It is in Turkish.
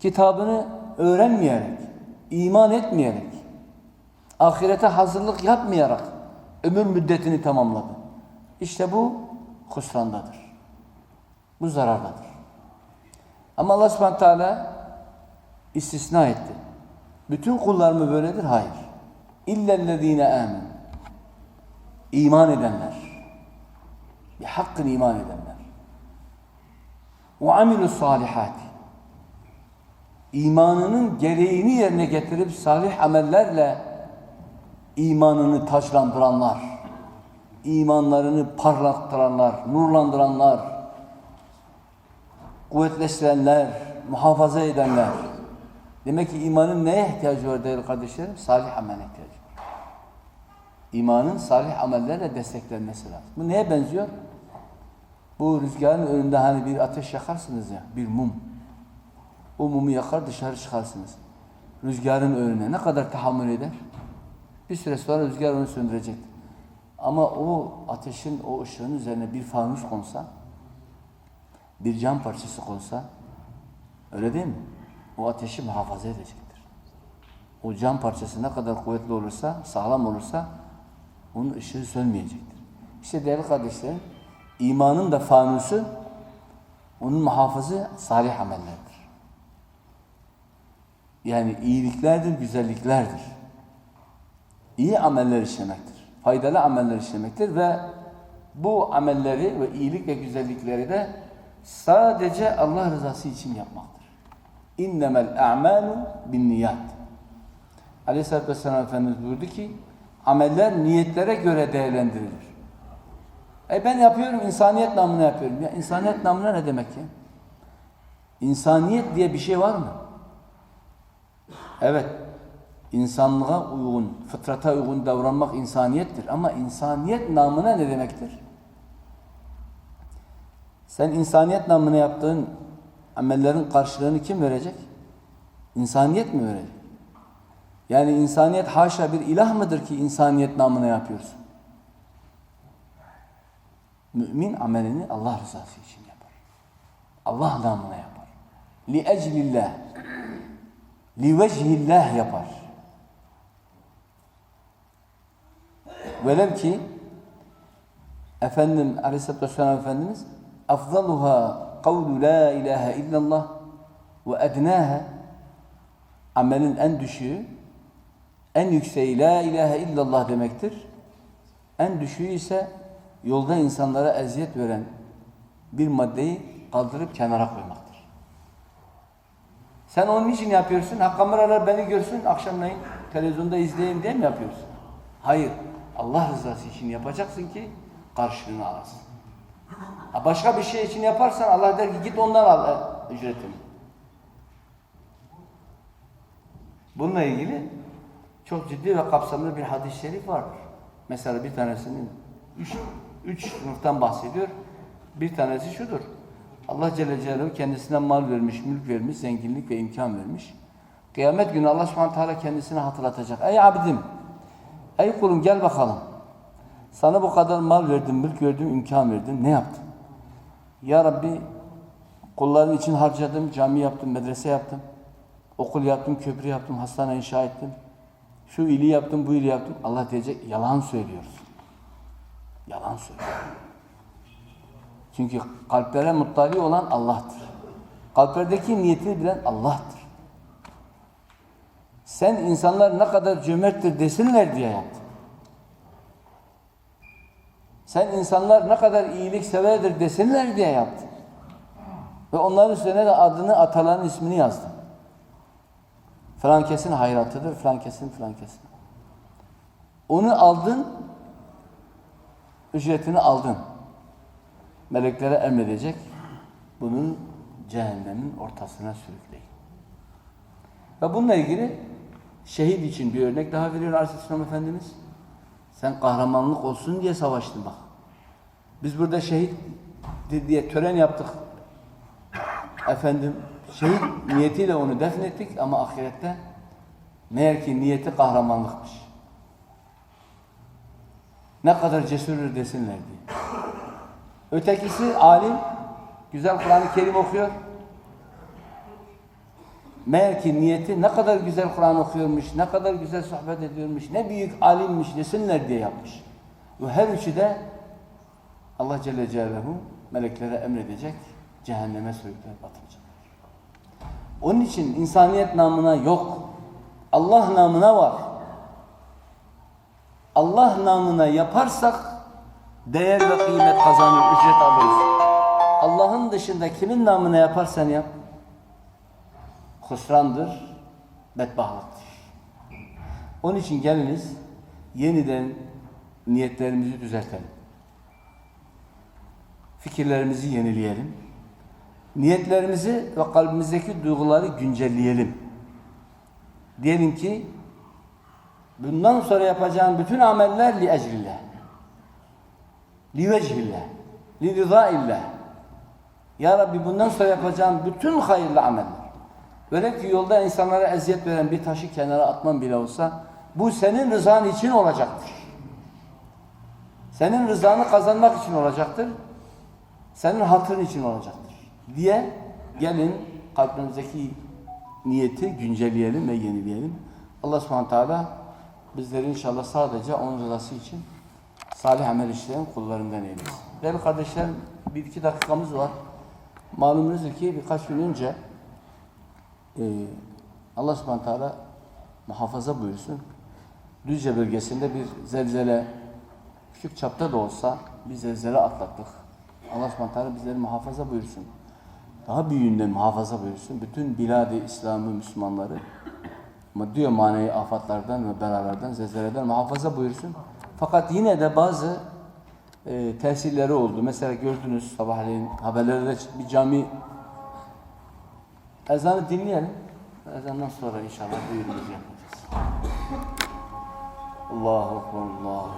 kitabını öğrenmeyerek, iman etmeyerek, ahirete hazırlık yapmayarak ömür müddetini tamamladı. İşte bu husrandadır. Bu zarardadır. Ama Allah subhanahu teala istisna etti. Bütün kullar mı böyledir? Hayır. İllellezine amin. İman edenler. Bir hakkın iman edenler. Ve amilus salihati. İmanının gereğini yerine getirip salih amellerle imanını taçlandıranlar, imanlarını parlattıranlar, nurlandıranlar, kuvvetleştirenler, muhafaza edenler. Demek ki imanın neye ihtiyacı var değerli kardeşlerim? Salih amele ihtiyacı var. İmanın salih amellerle desteklenmesi lazım. Bu neye benziyor? Bu rüzgarın önünde hani bir ateş yakarsınız ya, bir mum. O mumu yakar dışarı çıkarsınız. Rüzgarın önüne ne kadar tahammül eder? Bir süre sonra rüzgar onu söndürecek. Ama o ateşin, o ışığın üzerine bir fanus konsa, bir cam parçası konsa, öyle değil mi? O ateşi muhafaza edecektir. O cam parçası ne kadar kuvvetli olursa, sağlam olursa, onun ışığı sönmeyecektir. İşte değerli kardeşlerim, imanın da fanusu, onun muhafızı salih amellerdir. Yani iyiliklerdir, güzelliklerdir. İyi ameller işlemektir. Faydalı ameller işlemektir ve bu amelleri ve iyilik ve güzellikleri de sadece Allah rızası için yapmaktır. İnnemel a'malu bin niyat. Aleyhisselatü Vesselam Efendimiz buyurdu ki ameller niyetlere göre değerlendirilir. E ben yapıyorum, insaniyet namına yapıyorum. Ya insaniyet namına ne demek ya? İnsaniyet diye bir şey var mı? Evet, insanlığa uygun, fıtrata uygun davranmak insaniyettir. Ama insaniyet namına ne demektir? Sen insaniyet namına yaptığın amellerin karşılığını kim verecek? İnsaniyet mi verecek? Yani insaniyet haşa bir ilah mıdır ki insaniyet namına yapıyorsun? Mümin amelini Allah rızası için yapar. Allah namına yapar. Li eclillah. Li vecihillah yapar. Velev ki Efendim Aleyhisselatü Vesselam Efendimiz afzaluha kavlu la ilahe illallah ve ednaha amelin en düşüğü en yükseği la ilahe illallah demektir. En düşüğü ise yolda insanlara eziyet veren bir maddeyi kaldırıp kenara koymaktır. Sen onun için yapıyorsun. Ha kameralar beni görsün akşamleyin televizyonda izleyeyim diye mi yapıyorsun? Hayır. Allah rızası için yapacaksın ki karşılığını alasın. Ha başka bir şey için yaparsan Allah der ki git ondan al e, ücretini. Bununla ilgili çok ciddi ve kapsamlı bir hadis-i şerif vardır. Mesela bir tanesinin üç, üç sınıftan bahsediyor. Bir tanesi şudur. Allah Celle Celaluhu kendisine mal vermiş, mülk vermiş, zenginlik ve imkan vermiş. Kıyamet günü Allah Subhanahu Teala kendisine hatırlatacak. Ey abdim, ey kulum gel bakalım. Sana bu kadar mal verdim, mülk verdim, imkan verdim. Ne yaptın? Ya Rabbi kulların için harcadım, cami yaptım, medrese yaptım. Okul yaptım, köprü yaptım, hastane inşa ettim. Şu iyiliği yaptım, bu iyiliği yaptım. Allah diyecek yalan söylüyorsun. Yalan söylüyor. Çünkü kalplere muttali olan Allah'tır. Kalplerdeki niyetini bilen Allah'tır. Sen insanlar ne kadar cömerttir desinler diye yaptın. Sen insanlar ne kadar iyilik severdir desinler diye yaptın. Ve onların üstüne de adını ataların ismini yazdın. Falan kesin hayratıdır, falan kesin, falan kesin. Onu aldın, ücretini aldın. Meleklere emredecek, bunu cehennemin ortasına sürükleyin. Ve bununla ilgili şehit için bir örnek daha veriyor Aleyhisselam Efendimiz. Sen kahramanlık olsun diye savaştın bak. Biz burada şehit diye tören yaptık. Efendim şehit niyetiyle onu defnettik ama ahirette meğer ki niyeti kahramanlıkmış. Ne kadar cesurdur desinler diye. Ötekisi alim, güzel Kur'an-ı Kerim okuyor. meğer ki niyeti ne kadar güzel Kur'an okuyormuş, ne kadar güzel sohbet ediyormuş, ne büyük alimmiş desinler diye yapmış. Ve her üçü de Allah Celle Celaluhu meleklere emredecek, cehenneme sürükleyip atılacak. Onun için insaniyet namına yok. Allah namına var. Allah namına yaparsak değer ve kıymet kazanır, ücret alırız. Allah'ın dışında kimin namına yaparsan yap, husrandır, bedbahtlıktır. Onun için geliniz yeniden niyetlerimizi düzeltelim. Fikirlerimizi yenileyelim. Niyetlerimizi ve kalbimizdeki duyguları güncelleyelim. Diyelim ki bundan sonra yapacağım bütün ameller li ecrillah. Li vecihillah. Li rızaillah. Ya Rabbi bundan sonra yapacağım bütün hayırlı ameller. Böyle ki yolda insanlara eziyet veren bir taşı kenara atman bile olsa bu senin rızan için olacaktır. Senin rızanı kazanmak için olacaktır. Senin hatırın için olacaktır. Diye gelin kalbimizdeki niyeti güncelleyelim ve yenileyelim. Allah subhanahu teala bizleri inşallah sadece onun rızası için salih amel işleyen kullarından eylesin. Değerli kardeşlerim bir iki dakikamız var. Malumunuzdur ki birkaç gün önce e, Allah subhanahu teala muhafaza buyursun. Düzce bölgesinde bir zelzele küçük çapta da olsa bir zelzele atlattık. Allah subhanahu teala bizleri muhafaza buyursun. Daha büyüğünden muhafaza buyursun. Bütün bilad-i İslam'ı, Müslümanları maddi ve manevi afatlardan ve belalardan, zelzeleden muhafaza buyursun. Fakat yine de bazı e, tesirleri oldu. Mesela gördünüz sabahleyin haberlerde bir cami ezanı dinleyelim. Ezandan sonra inşallah duyurumuzu yapacağız. Allahu Ekber, Allahu.